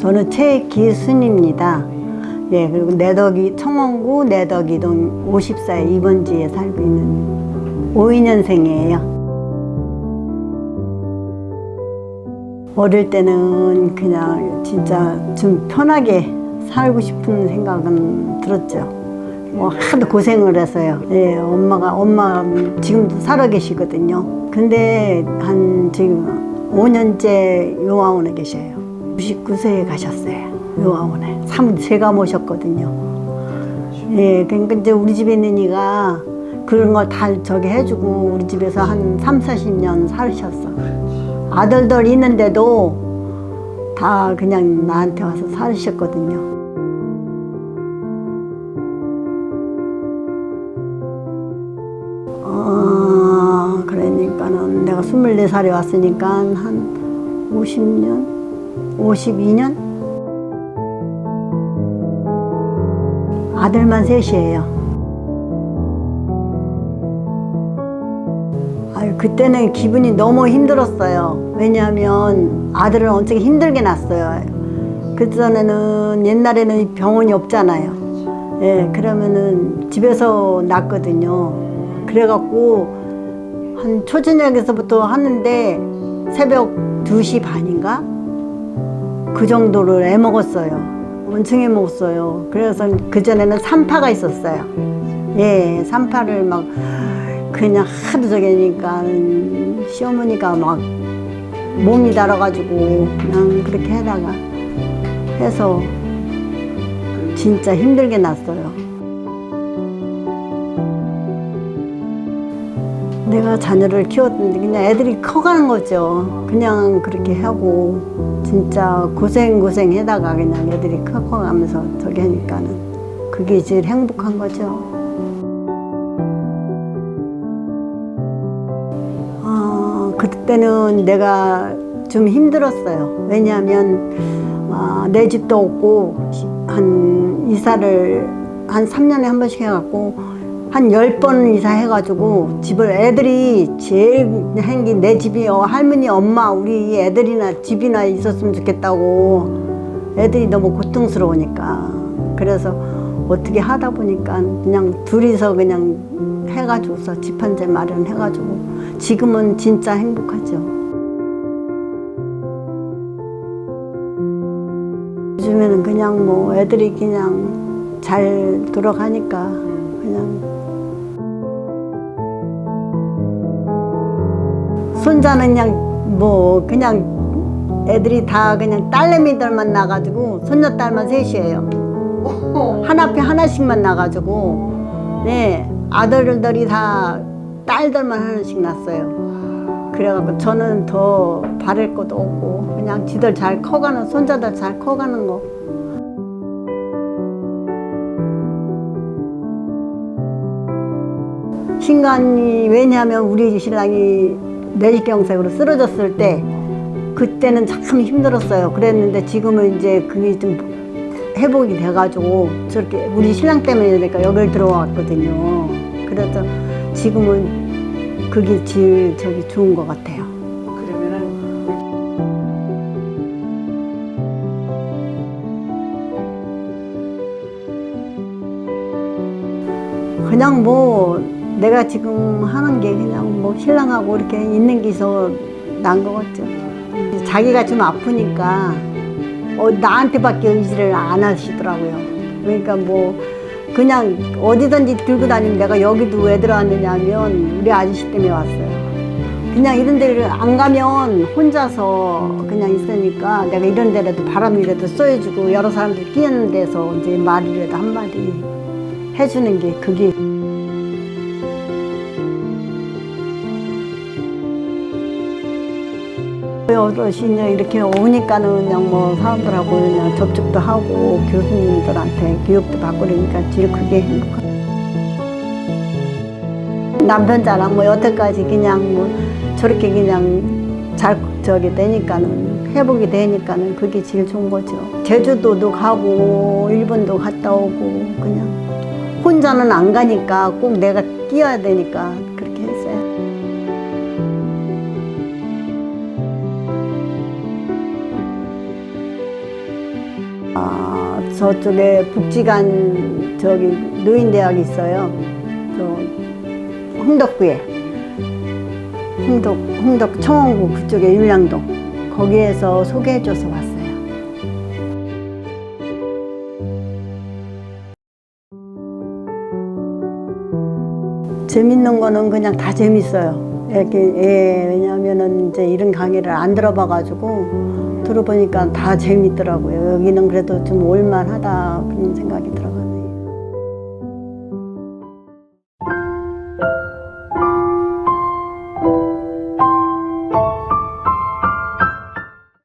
저는 최기순입니다. 예, 그리고 내덕이 청원구 내덕이동 54에 2번지에 살고 있는 52년생이에요. 어릴 때는 그냥 진짜 좀 편하게 살고 싶은 생각은 들었죠. 뭐 하도 고생을 해서요. 예, 엄마가 엄마 지금도 살아 계시거든요. 근데 한 지금 5년째 요양원에 계셔요. 99세에 가셨어요. 요양원에. 사무 제가 모셨거든요. 예, 그러니까 이제 우리 집에 있는 이가 그런 걸 다 저기 해주고 우리 집에서 한 3, 40년 살으셨어. 아들들 있는데도 다 그냥 나한테 와서 살으셨거든요. 어, 그러니까는 내가 24살에 왔으니까 한 50년? 52년? 아들만 셋이에요. 아유, 그때는 기분이 너무 힘들었어요. 왜냐하면 아들을 엄청 힘들게 낳았어요. 그전에는 옛날에는 병원이 없잖아요. 예, 그러면은 집에서 낳거든요. 그래갖고 한 초저녁에서부터 하는데 새벽 2시 반인가? 그 정도를 애 먹었어요. 엄청 애 먹었어요. 그래서 그전에는 산파가 있었어요. 예, 산파를 막 그냥 하도 저기니까 시어머니가 막 몸이 달아가지고 그냥 그렇게 해다가 해서 진짜 힘들게 났어요. 내가 자녀를 키웠는데 그냥 애들이 커가는 거죠. 그냥 그렇게 하고 진짜 고생 고생 해다가 그냥 애들이 커가면서 저기 하니까는 그게 제일 행복한 거죠. 어, 그때는 내가 좀 힘들었어요. 왜냐하면 어, 내 집도 없고 한 이사를 한 3년에 한 번씩 해갖고 한열번 이사해가지고 집을 애들이 제일 행기 내 집이 어, 할머니 엄마 우리 애들이나 집이나 있었으면 좋겠다고 애들이 너무 고통스러우니까 그래서 어떻게 하다 보니까 그냥 둘이서 그냥 해가지고서 집한채 마련해가지고 지금은 진짜 행복하죠. 요즘에는 그냥 뭐 애들이 그냥 잘 돌아가니까 그냥 손자는 그냥 뭐 그냥 애들이 다 그냥 딸내미들만 나가지고 손녀딸만 셋이에요. 하나 앞에 하나씩만 나가지고 네 아들들이 다 딸들만 하나씩 낳았어요. 그래갖고 저는 더 바랄 것도 없고 그냥 지들 잘 커가는 손자들 잘 커가는 거. 신간이 왜냐하면 우리 신랑이 내시경색으로 쓰러졌을 때 그때는 참 힘들었어요. 그랬는데 지금은 이제 그게 좀 회복이 돼가지고 저렇게 우리 신랑 때문에 그러니까 여길 들어왔거든요. 그래서 지금은 그게 제일 저기 좋은 것 같아요. 그러면은 그냥 뭐 내가 지금 하는 게 그냥 뭐 신랑하고 이렇게 있는 게서 난 것 같죠. 자기가 좀 아프니까 어, 나한테밖에 의지를 안 하시더라고요. 그러니까 뭐 그냥 어디든지 들고 다니면 내가 여기도 왜 들어왔느냐면 우리 아저씨 때문에 왔어요. 그냥 이런 데를 안 가면 혼자서 그냥 있으니까 내가 이런 데라도 바람이라도 쏘여주고 여러 사람들 끼는 데서 이제 말이라도 한마디 해주는 게 그게 어르신이 이렇게 오니까는 그냥 뭐 사람들하고 그냥 접촉도 하고 교수님들한테 교육도 받고 그러니까 제일 그게 행복한 남편 자랑 뭐 여태까지 그냥 뭐 저렇게 그냥 잘 저기 되니까는 회복이 되니까는 그게 제일 좋은 거죠. 제주도도 가고 일본도 갔다 오고 그냥 혼자는 안 가니까 꼭 내가 끼어야 되니까 아, 저쪽에 북지간 저기 노인대학이 있어요. 저 홍덕구에 홍덕 홍덕 청원구 그쪽에 율량동 거기에서 소개해줘서 왔어요. 재밌는 거는 그냥 다 재밌어요. 이렇게 예, 왜냐하면은 이제 이런 강의를 안 들어봐가지고 들어보니까 다 재밌더라고요. 여기는 그래도 좀 올만하다 그런 생각이.